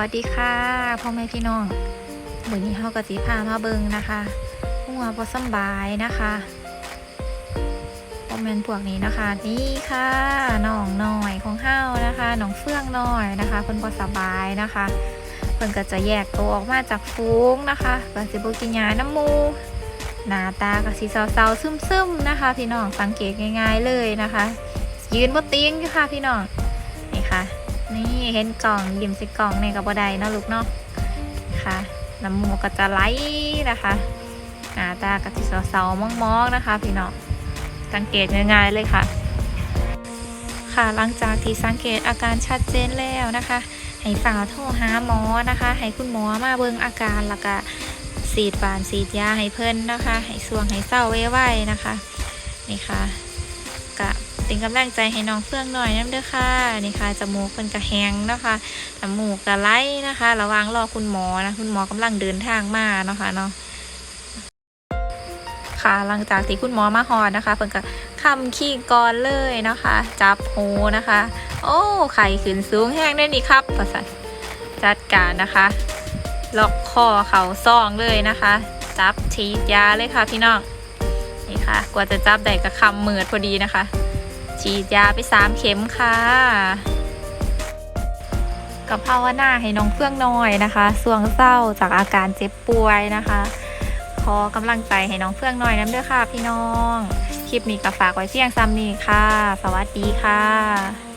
วัสดีค่ะพ่อแม่พี่น้องวันนี้เฮากะสิพามาเบิงนะคะหัวบ่สบายนะคะพ่อแม่นพวกนี้นะคะ นี่ค่ะน้องน้อยของเฮานะคะน้องเฟื่องน้อยนะคะเพิ่นบ่สบายนะคะเพิ่นก็จะแยกตัวออกมาจากฟูงนะคะก็สิบ่กินยาน้ำมูหน้าตาก็สิเศร้าๆซึมๆนะคะ พี่น้องสังเกตง่าย ๆเลยนะคะ ยืนบ่เตียงค่ะพี่น้อง เห็นกล่องยิ้มใสิกล่องในกับบไดเนาะลูกเนาะค่ะน้ำมูกก็จะไหลนะคะหน้าตากระติเสาๆมองๆนะคะ พี่น้องสังเกตง่ายๆเลยค่ะ ค่ะหลังจากที่สังเกตอาการชัดเจนแล้วนะคะ ให้ฝ่าโทรหาหมอนะคะ ให้คุณหมอมาเบิ่งอาการแล้วก็สีดฝานสีดยาให้เพิ่นนะคะ ให้สวงให้เศร้าไว้ๆนะคะนี่ค่ะ เป็นกำลังใจให้น้องเฟื่องหน่อยน้ำเด้อค่ะนี่ค่ะจมูกเพิ่นกระแหงนะคะจมูกกระไหลนะคะ ระวังรอคุณหมอนะคุณหมอกำลังเดินทางมานะคะเนาะค่ะหลังจากที่คุณหมอมาหอดนะคะเพิ่นก็คำขี้กรเลยนะคะ จับหูนะคะ โอ้ไข่ขึ้นสูงแห้งได้นี่ครับประสันจัดการนะคะล็อกคอเขาซองเลยนะคะ จับฉีดยาเลยค่ะพี่น้องนี่ค่ะ กว่าจะจับได้ก็คำเหมือดพอดีนะคะ ฉีดยาไปสามเข็มค่ะกับภาวนาให้น้องเพื่องน้อยนะคะสวงเศร้าจากอาการเจ็บป่วยนะคะ ขอกำลังใจให้น้องเพื่องน้อยน้ำเด้อค่ะพี่น้อง คลิปนี้ก็ฝากไว้เพียงซ้ำนี้ค่ะ สวัสดีค่ะ